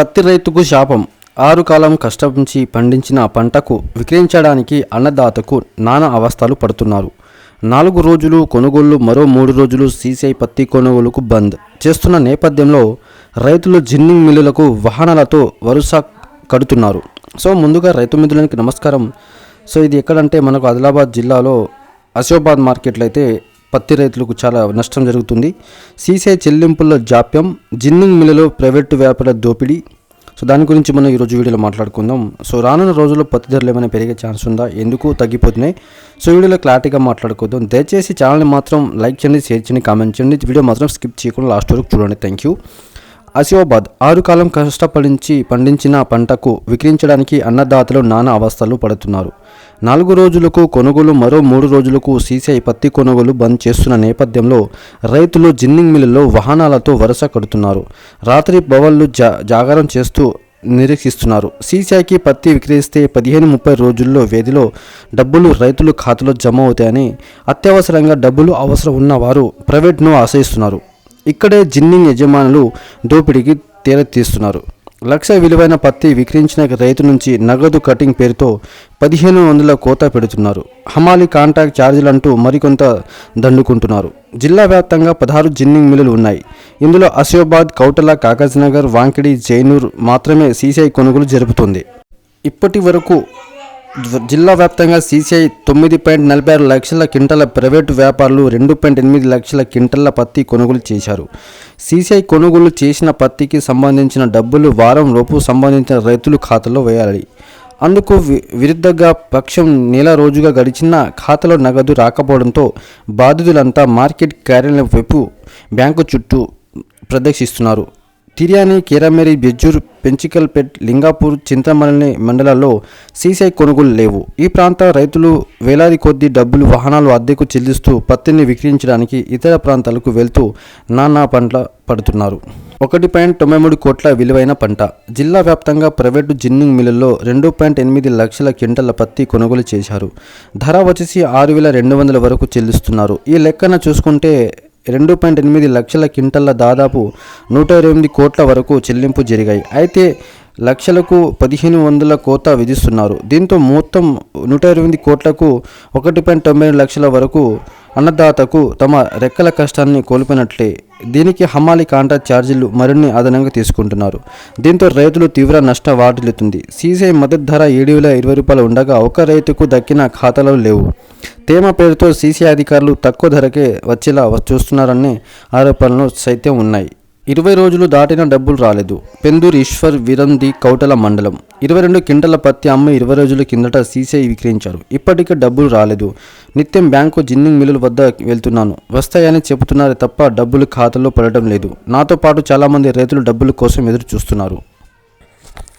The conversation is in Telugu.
పత్తి రైతుకు శాపం. ఆరు కాలం కష్టించి పండించిన పంటకు విక్రయించడానికి అన్నదాతకు నానా అవస్థలు పడుతున్నారు. నాలుగు రోజులు కొనుగోళ్ళు మరో మూడు రోజులు సీసీఐ పత్తి కొనుగోలుకు బంద్. చేస్తున్న నేపథ్యంలో రైతులు జిన్నింగ్ మిల్లులకు వాహనాలతో వరుస కడుతున్నారు. సో ముందుగా రైతు మిత్రులకి నమస్కారం. సో ఇది ఎక్కడంటే మనకు ఆదిలాబాద్ జిల్లాలో అశోబాద్ మార్కెట్లో అయితే పత్తి రైతులకు చాలా నష్టం జరుగుతుంది. సీసీఐ చెల్లింపుల్లో జాప్యం జిన్నింగ్ మిల్లులో ప్రైవేటు వ్యాపార దోపిడీ. సో దాని గురించి మనం ఈరోజు వీడియోలో మాట్లాడుకుందాం. సో రానున్న రోజుల్లో పత్తి ధరలు ఏమైనా పెరిగే ఛాన్స్ ఉందా? ఎందుకు తగ్గిపోతున్నాయి? సో వీడియోలో క్లారిటీగా మాట్లాడుకుందాం. దయచేసి ఛానల్ని మాత్రం లైక్ చేయండి షేర్ చేయండి కామెంట్ చేయండి. వీడియో మాత్రం స్కిప్ చేయకుండా లాస్ట్ వరకు చూడండి. Thank you. ఆసిఫాబాద్ ఆరు కాలం కష్టపడించి పండించిన పంటకు విక్రయించడానికి అన్నదాతలు నానా అవస్థలు పడుతున్నారు. నాలుగు రోజులకు కొనుగోలు మరో మూడు రోజులకు సీసీఐ పత్తి కొనుగోలు బంద్ చేస్తున్న నేపథ్యంలో రైతులు జిన్నింగ్ మిల్లుల్లో వాహనాలతో వరుస కడుతున్నారు. రాత్రి భవన్లు జా జాగారం చేస్తూ నిరీక్షిస్తున్నారు. సీసీఐకి పత్తి విక్రయిస్తే పదిహేను ముప్పై రోజుల్లో వ్యధిలో డబ్బులు రైతులు ఖాతాలో జమ అవుతాయని అత్యవసరంగా డబ్బులు అవసరం ఉన్నవారు ప్రైవేట్ను ఆశ్రయిస్తున్నారు. ఇక్కడే జిన్నింగ్ యజమానులు దోపిడీకి తీరతీస్తున్నారు. లక్ష విలువైన పత్తి విక్రయించిన రైతు నుంచి నగదు కటింగ్ పేరుతో పదిహేను వందల కోత పెడుతున్నారు. హమాలి కాంట్రాక్ట్ ఛార్జీలంటూ మరికొంత దండుకుంటున్నారు. జిల్లా వ్యాప్తంగా పదహారు జిన్నింగ్ మిల్లులు ఉన్నాయి. ఇందులో అసియాబాద్ కౌటల కాగజ్నగర్ వాంకిడి జైనూర్ మాత్రమే సీసీఐ కొనుగోలు జరుపుతుంది. ఇప్పటి వరకు జిల్లా వ్యాప్తంగా సీసీఐ తొమ్మిది పాయింట్ నలభై ఆరు లక్షల క్వింటల ప్రైవేటు వ్యాపారులు రెండు పాయింట్ ఎనిమిది లక్షల క్వింటల పత్తి కొనుగోలు చేశారు. సీసీఐ కొనుగోలు చేసిన పత్తికి సంబంధించిన డబ్బులు వారం లోపు సంబంధించిన రైతులు ఖాతాలో వేయాలి. అందుకు వి- విరుద్ధంగా పక్షం నెల రోజుగా గడిచిన ఖాతాలో నగదు రాకపోవడంతో బాధితులంతా మార్కెట్ కార్యాలయం వైపు బ్యాంకు చుట్టూ ప్రదర్శిస్తున్నారు తిర్యాని కీరమేరి బెజ్జూర్ పెంచికల్పేట్ లింగాపూర్ చింతమల్లి మండలాల్లో సీసీఐ కొనుగోలు లేవు. ఈ ప్రాంత రైతులు వేలాది కొద్ది డబ్బులు వాహనాలు అద్దెకు చెల్లిస్తూ పత్తిని విక్రయించడానికి ఇతర ప్రాంతాలకు వెళ్తూ నానా పంటల పడుతున్నారు. ఒకటి పాయింట్ తొంభై మూడు కోట్ల విలువైన పంట. జిల్లా వ్యాప్తంగా ప్రైవేటు జిన్నింగ్ మిల్లుల్లో రెండు పాయింట్ ఎనిమిది లక్షల క్వింటల పత్తి కొనుగోలు చేశారు. ధర వచ్చేసి ఆరు వేల రెండు వందల వరకు చెల్లిస్తున్నారు. ఈ లెక్కన చూసుకుంటే రెండు పాయింట్ ఎనిమిది లక్షల క్వింటల్ల దాదాపు నూట ఇరవై ఎనిమిది కోట్ల వరకు చెల్లింపు జరిగాయి. అయితే లక్షలకు పదిహేను వందల కోత విధిస్తున్నారు. దీంతో మొత్తం నూట ఇరవై ఎనిమిది కోట్లకు ఒకటి పాయింట్ తొంభై ఏడు లక్షల వరకు అన్నదాతకు తమ రెక్కల కష్టాన్ని కోల్పోయినట్లే. దీనికి హమాలి కాంట్రాక్ట్ ఛార్జీలు మరిన్ని అదనంగా తీసుకుంటున్నారు. దీంతో రైతులు తీవ్ర నష్ట వాటిల్లుతుంది. సీసీఐ మద్దతు ధర ఏడు వేల ఇరవై రూపాయలు ఉండగా ఒక రైతుకు దక్కిన ఖాతాలో లేవు. తేమ పేరుతో సీసీఐ అధికారులు తక్కువ ధరకే వచ్చేలా చూస్తున్నారనే ఆరోపణలు సైతం ఉన్నాయి. ఇరవై రోజులు దాటిన డబ్బులు రాలేదు. పెందూరు ఈశ్వర్ విరంది కౌటల మండలం. ఇరవై రెండు కింటల పత్తి అమ్మ ఇరవై రోజుల కిందట సీసీఐ విక్రయించారు. ఇప్పటికే డబ్బులు రాలేదు. నిత్యం బ్యాంకు జిన్నింగ్ మిల్లుల వద్ద వెళ్తున్నాను. వస్తాయని చెబుతున్నారు తప్ప డబ్బులు ఖాతాలో పడటం లేదు. నాతో పాటు చాలామంది రైతులు డబ్బుల కోసం ఎదురు చూస్తున్నారు